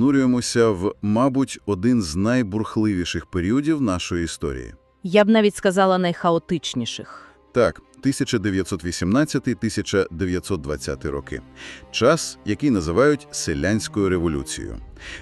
занурюємося в, мабуть, один з найбурхливіших періодів нашої історії. Я б навіть сказала найхаотичніших. Так, 1918-1920 роки. Час, який називають селянською революцією.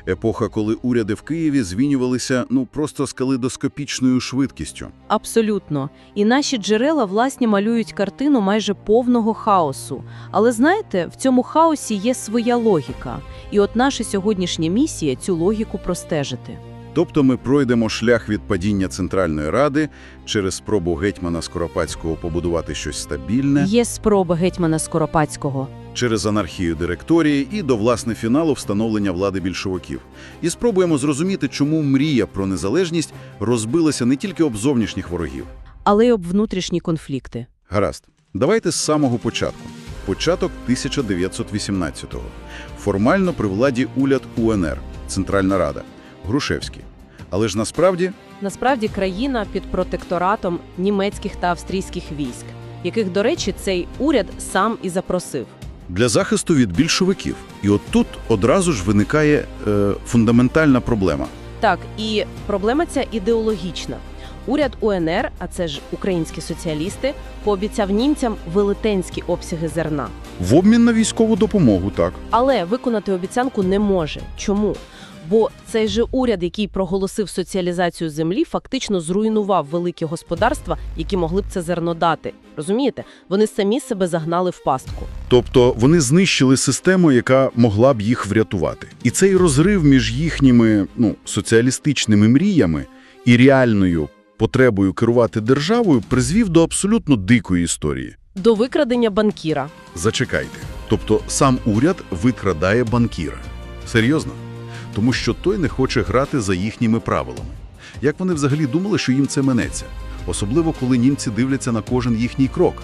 Епоха, коли уряди в Києві змінювалися, ну, просто з калейдоскопічною швидкістю. Абсолютно. І наші джерела, власне, малюють картину майже повного хаосу. Але знаєте, в цьому хаосі є своя логіка. І от наша сьогоднішня місія цю логіку простежити. Тобто ми пройдемо шлях від падіння Центральної Ради через спробу гетьмана Скоропадського побудувати щось стабільне, Є спроба гетьмана Скоропадського. через анархію директорії і до власне фіналу встановлення влади більшовиків. І спробуємо зрозуміти, чому мрія про незалежність розбилася не тільки об зовнішніх ворогів. але й об внутрішні конфлікти. Гаразд, давайте з самого початку. Початок 1918-го. Формально при владі уряд УНР, Центральна Рада, Грушевський. Але ж насправді Насправді країна під протекторатом німецьких та австрійських військ, яких, до речі, цей уряд сам і запросив. для захисту від більшовиків. І от тут одразу ж виникає е, фундаментальна проблема. Так, і проблема ця ідеологічна. Уряд УНР, а це ж українські соціалісти, пообіцяв німцям велетенські обсяги зерна. В обмін на військову допомогу, так. Але виконати обіцянку не може. Чому? Бо цей же уряд, який проголосив соціалізацію землі, фактично зруйнував великі господарства, які могли б це зерно дати. Розумієте? Вони самі себе загнали в пастку. Тобто вони знищили систему, яка могла б їх врятувати. І цей розрив між їхніми ну, соціалістичними мріями і реальною потребою керувати державою призвів до абсолютно дикої історії. До викрадення банкіра. Зачекайте. Тобто сам уряд викрадає банкіра. Серйозно? Тому що той не хоче грати за їхніми правилами. Як вони взагалі думали, що їм це минеться? Особливо, коли німці дивляться на кожен їхній крок.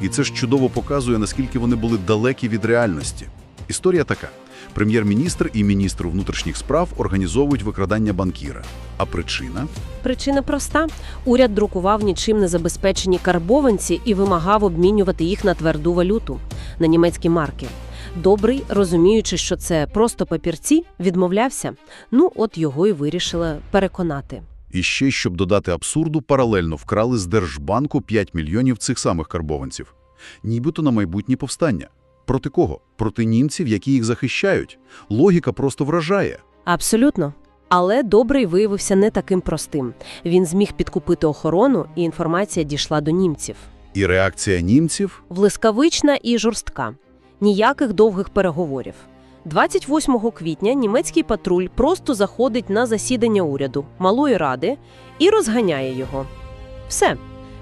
І це ж чудово показує, наскільки вони були далекі від реальності. Історія така. Прем'єр-міністр і міністр внутрішніх справ організовують викрадання банкіра. А причина? Причина проста: уряд друкував нічим не забезпечені карбованці і вимагав обмінювати їх на тверду валюту на німецькі марки. Добрий, розуміючи, що це просто папірці, відмовлявся. Ну, от його і вирішили переконати. І ще, щоб додати абсурду, паралельно вкрали з Держбанку 5 мільйонів цих самих карбованців. Нібито на майбутнє повстання. Проти кого? Проти німців, які їх захищають. Логіка просто вражає. Абсолютно. Але добрий виявився не таким простим. Він зміг підкупити охорону, і інформація дійшла до німців. І реакція німців? Влискавична і жорстка. Ніяких довгих переговорів. 28 квітня німецький патруль просто заходить на засідання уряду Малої Ради і розганяє його. Все.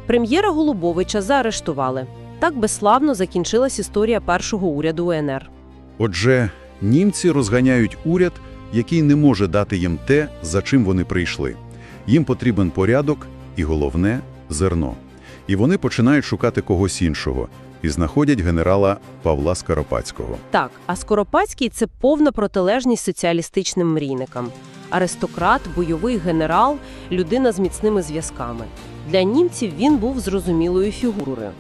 Прем'єра Голубовича заарештували. Так безславно закінчилась історія першого уряду УНР. Отже, німці розганяють уряд, який не може дати їм те, за чим вони прийшли. Їм потрібен порядок і, головне, зерно. І вони починають шукати когось іншого і знаходять генерала Павла Скоропадського. Так, а Скоропадський це повна протилежність соціалістичним мрійникам. Аристократ, бойовий генерал, людина з міцними зв'язками. Для німців він був зрозумілою фігурою.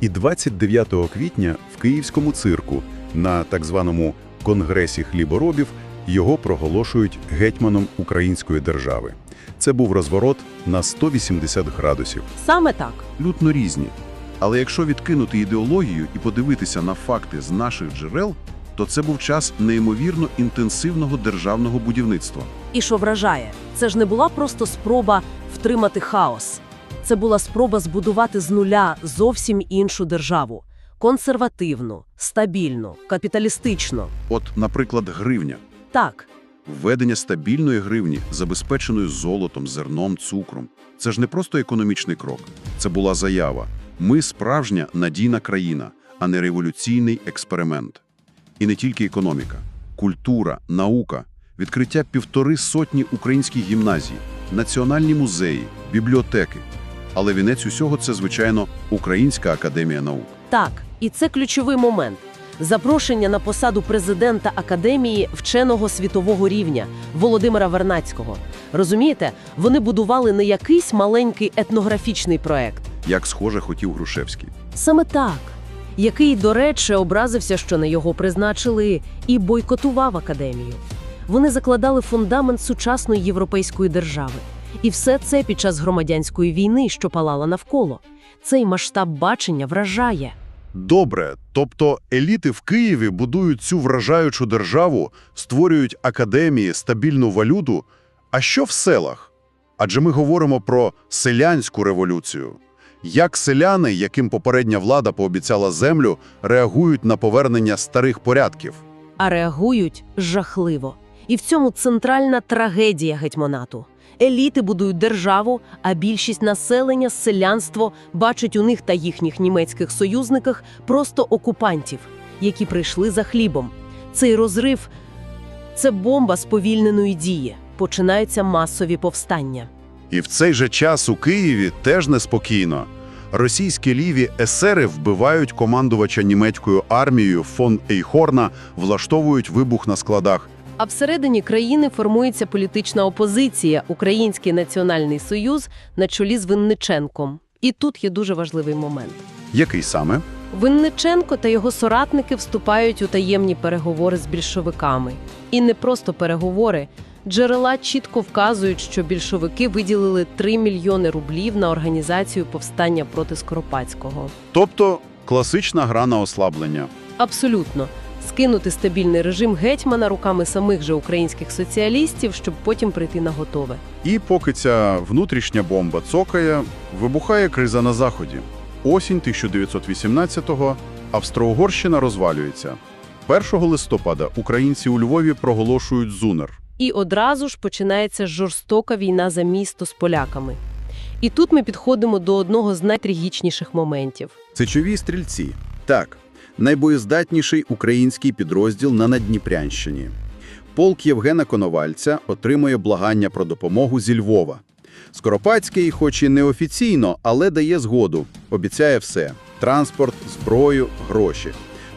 І 29 квітня в Київському цирку на так званому Конгресі хліборобів його проголошують гетьманом української держави. Це був розворот на 180 градусів. Саме так. Лютно різні. Але якщо відкинути ідеологію і подивитися на факти з наших джерел, то це був час неймовірно інтенсивного державного будівництва. І що вражає, це ж не була просто спроба втримати хаос. Це була спроба збудувати з нуля зовсім іншу державу консервативну, стабільну, капіталістичну. От, наприклад, гривня. Так, Введення стабільної гривні, забезпеченої золотом, зерном, цукром. Це ж не просто економічний крок. Це була заява. Ми справжня надійна країна, а не революційний експеримент. І не тільки економіка, культура, наука, відкриття півтори сотні українських гімназій, національні музеї, бібліотеки. Але вінець усього це, звичайно, Українська академія наук. так. І це ключовий момент. Запрошення на посаду президента академії вченого світового рівня Володимира Вернацького. Розумієте, вони будували не якийсь маленький етнографічний проект, Як схоже хотів Грушевський. Саме так, який, до речі, образився, що на його призначили, і бойкотував академію. Вони закладали фундамент сучасної європейської держави. І все це під час громадянської війни, що палала навколо. Цей масштаб бачення вражає. Добре, тобто еліти в Києві будують цю вражаючу державу, створюють академії, стабільну валюту. А що в селах? Адже ми говоримо про селянську революцію. Як селяни, яким попередня влада пообіцяла землю, реагують на повернення старих порядків? а реагують жахливо. І в цьому центральна трагедія гетьманату. Еліти будують державу, а більшість населення, селянство бачать у них та їхніх німецьких союзниках просто окупантів, які прийшли за хлібом. Цей розрив це бомба сповільненої дії. Починаються масові повстання. І в цей же час у Києві теж неспокійно. Російські ліві есери вбивають командувача німецькою армією фон Ейхорна, влаштовують вибух на складах. А всередині країни формується політична опозиція Український національний союз на чолі з Винниченком. І тут є дуже важливий момент. Який саме? Винниченко та його соратники вступають у таємні переговори з більшовиками. І не просто переговори. Джерела чітко вказують, що більшовики виділили 3 мільйони рублів на організацію повстання проти Скоропадського. Тобто класична гра на ослаблення. Абсолютно. Скинути стабільний режим гетьмана руками самих же українських соціалістів, щоб потім прийти на готове. І поки ця внутрішня бомба цокає, вибухає криза на Заході. Осінь 1918-го Австро-Угорщина розвалюється. 1 листопада українці у Львові проголошують ЗУНЕР. І одразу ж починається жорстока війна за місто з поляками. І тут ми підходимо до одного з найтрагічніших моментів. Сечові стрільці. Так, найбоєздатніший український підрозділ на Надніпрянщині. Полк Євгена Коновальця отримує благання про допомогу зі Львова. Скоропадський, хоч і неофіційно, але дає згоду, обіцяє все – транспорт, зброю, гроші.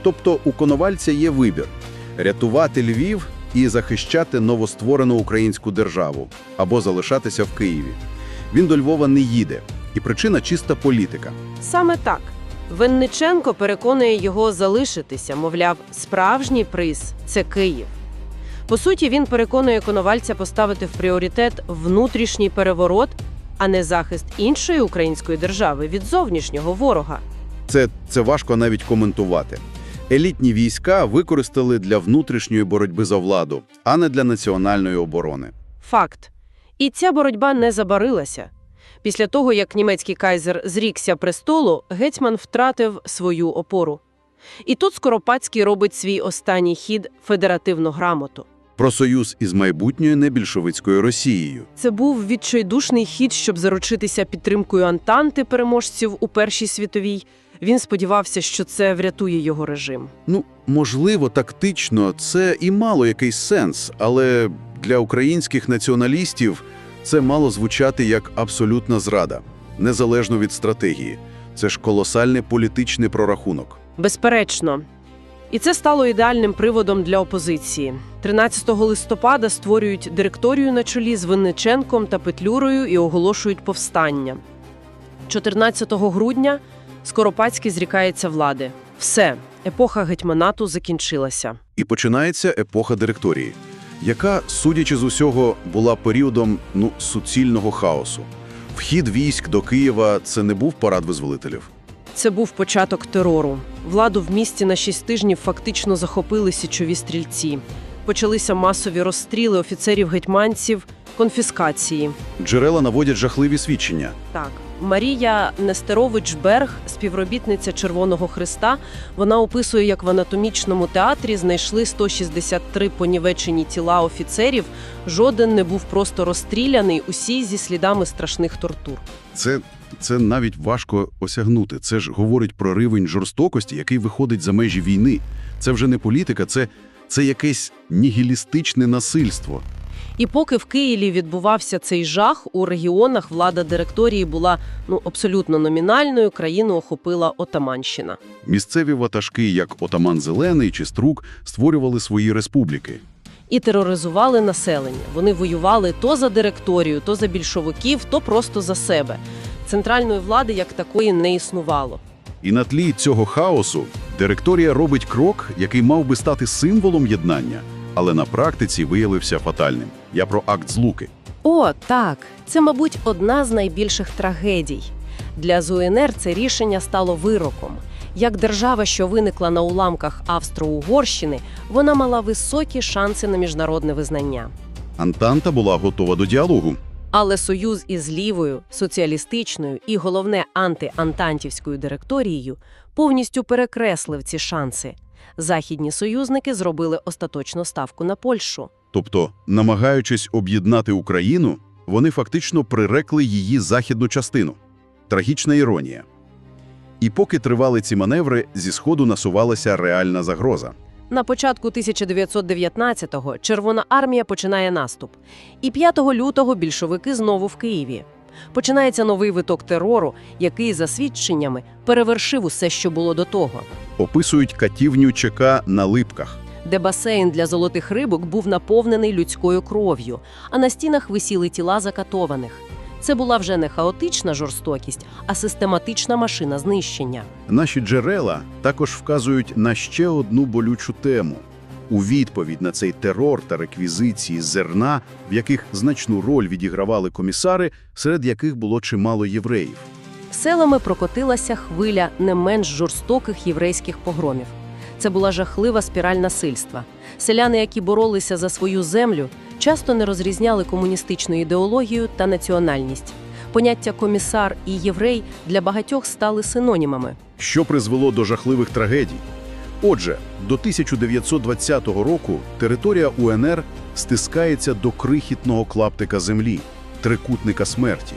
Тобто у Коновальця є вибір – рятувати Львів і захищати новостворену українську державу, або залишатися в Києві. Він до Львова не їде, і причина – чиста політика. Саме так. Винниченко переконує його залишитися, мовляв, справжній приз це Київ. По суті, він переконує Коновальця поставити в пріоритет внутрішній переворот, а не захист іншої української держави від зовнішнього ворога. Це, це важко навіть коментувати. Елітні війська використали для внутрішньої боротьби за владу, а не для національної оборони. Факт. І ця боротьба не забарилася. Після того, як німецький кайзер зрікся престолу, гетьман втратив свою опору. І тут Скоропадський робить свій останній хід федеративну грамоту. Про союз із майбутньою небільшовицькою Росією. Це був відчайдушний хід, щоб заручитися підтримкою Антанти переможців у Першій світовій. Він сподівався, що це врятує його режим. Ну, можливо, тактично це і мало якийсь сенс, але для українських націоналістів це мало звучати як абсолютна зрада, незалежно від стратегії. Це ж колосальний політичний прорахунок. Безперечно. І це стало ідеальним приводом для опозиції. 13 листопада створюють директорію на чолі з Винниченком та Петлюрою і оголошують повстання. 14 грудня Скоропадський зрікається влади. Все, епоха гетьманату закінчилася. І починається епоха директорії, яка, судячи з усього, була періодом ну, суцільного хаосу. Вхід військ до Києва – це не був парад визволителів. Це був початок терору. Владу в місті на шість тижнів фактично захопили січові стрільці. Почалися масові розстріли офіцерів-гетьманців, конфіскації. Джерела наводять жахливі свідчення. Так, Марія Нестерович Берг, співробітниця Червоного Христа, вона описує, як в анатомічному театрі знайшли 163 понівечені тіла офіцерів. Жоден не був просто розстріляний, усі зі слідами страшних тортур. Це, це навіть важко осягнути. Це ж говорить про рівень жорстокості, який виходить за межі війни. Це вже не політика, це, це якесь нігілістичне насильство. І поки в Києві відбувався цей жах, у регіонах влада директорії була ну абсолютно номінальною. Країну охопила Отаманщина. Місцеві ватажки, як Отаман Зелений чи Струк, створювали свої республіки. і тероризували населення. Вони воювали то за директорію, то за більшовиків, то просто за себе. Центральної влади як такої не існувало. І на тлі цього хаосу директорія робить крок, який мав би стати символом єднання. Але на практиці виявився фатальним. Я про акт злуки. О, так, це, мабуть, одна з найбільших трагедій. Для ЗУНР це рішення стало вироком. Як держава, що виникла на уламках Австро-Угорщини, вона мала високі шанси на міжнародне визнання. Антанта була готова до діалогу. Але союз із лівою, соціалістичною і, головне, антиантантівською директорією повністю перекреслив ці шанси. Західні союзники зробили остаточну ставку на Польщу. Тобто, намагаючись об'єднати Україну, вони фактично прирекли її західну частину. Трагічна іронія. І поки тривали ці маневри, зі сходу насувалася реальна загроза. На початку 1919-го Червона армія починає наступ. І 5 лютого більшовики знову в Києві. Починається новий виток терору, який, за свідченнями, перевершив усе, що було до того. Описують катівню ЧК на липках. де басейн для золотих рибок був наповнений людською кров'ю, а на стінах висіли тіла закатованих. Це була вже не хаотична жорстокість, а систематична машина знищення. Наші джерела також вказують на ще одну болючу тему. У відповідь на цей терор та реквізиції зерна, в яких значну роль відігравали комісари, серед яких було чимало євреїв. Селами прокотилася хвиля не менш жорстоких єврейських погромів. Це була жахлива спіраль насильства. Селяни, які боролися за свою землю, часто не розрізняли комуністичну ідеологію та національність. Поняття комісар і єврей для багатьох стали синонімами. що призвело до жахливих трагедій. Отже, до 1920 року територія УНР стискається до крихітного клаптика землі, трикутника смерті.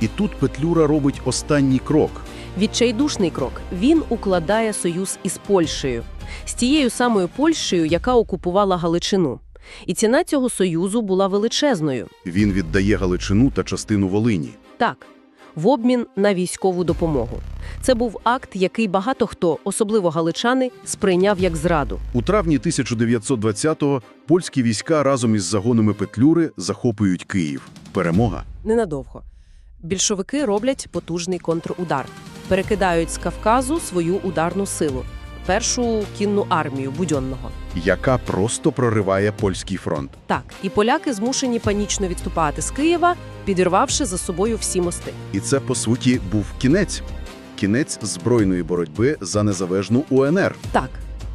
І тут Петлюра робить останній крок. Відчайдушний крок він укладає союз із Польщею, з тією самою Польщею, яка окупувала Галичину. І ціна цього союзу була величезною. Він віддає Галичину та частину Волині. Так, в обмін на військову допомогу. Це був акт, який багато хто, особливо галичани, сприйняв як зраду. У травні 1920-го польські війська разом із загонами Петлюри захоплюють Київ. Перемога. Ненадовго. Більшовики роблять потужний контрудар, перекидають з Кавказу свою ударну силу, першу кінну армію Будьонного. яка просто прориває польський фронт. Так, і поляки змушені панічно відступати з Києва, підірвавши за собою всі мости. І це, по суті, був кінець. Кінець збройної боротьби за незалежну УНР. Так,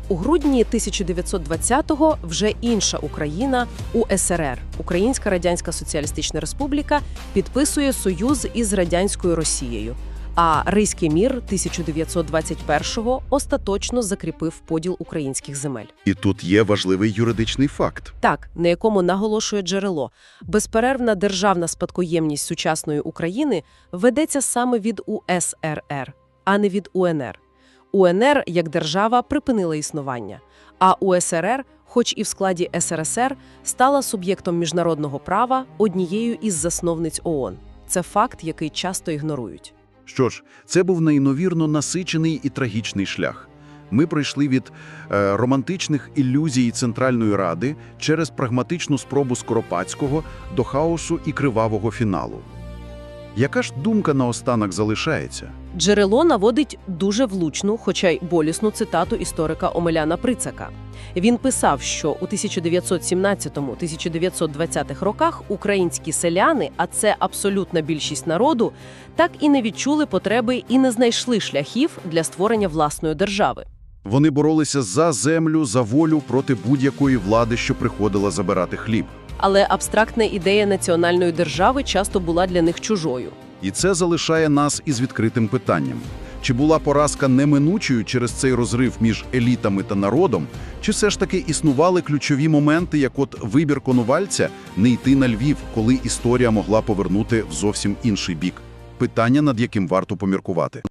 у грудні 1920-го вже інша Україна УСРР, Українська Радянська Соціалістична Республіка, підписує союз із радянською Росією. А Ризький мір 1921-го остаточно закріпив поділ українських земель. І тут є важливий юридичний факт. Так, на якому наголошує джерело, безперервна державна спадкоємність сучасної України ведеться саме від УСРР, а не від УНР. УНР як держава припинила існування, а УСРР, хоч і в складі СРСР, стала суб'єктом міжнародного права однією із засновниць ООН. Це факт, який часто ігнорують. Що ж, це був неймовірно насичений і трагічний шлях. Ми пройшли від е, романтичних ілюзій Центральної Ради через прагматичну спробу Скоропадського до хаосу і кривавого фіналу. Яка ж думка наостанок залишається? Джерело наводить дуже влучну, хоча й болісну цитату історика Омеляна Прицака. Він писав, що у 1917-1920 роках українські селяни, а це абсолютна більшість народу, так і не відчули потреби і не знайшли шляхів для створення власної держави. Вони боролися за землю, за волю проти будь-якої влади, що приходила забирати хліб. Але абстрактна ідея національної держави часто була для них чужою. І це залишає нас із відкритим питанням. Чи була поразка неминучою через цей розрив між елітами та народом, чи все ж таки існували ключові моменти, як от вибір Конувальця не йти на Львів, коли історія могла повернути в зовсім інший бік? Питання, над яким варто поміркувати.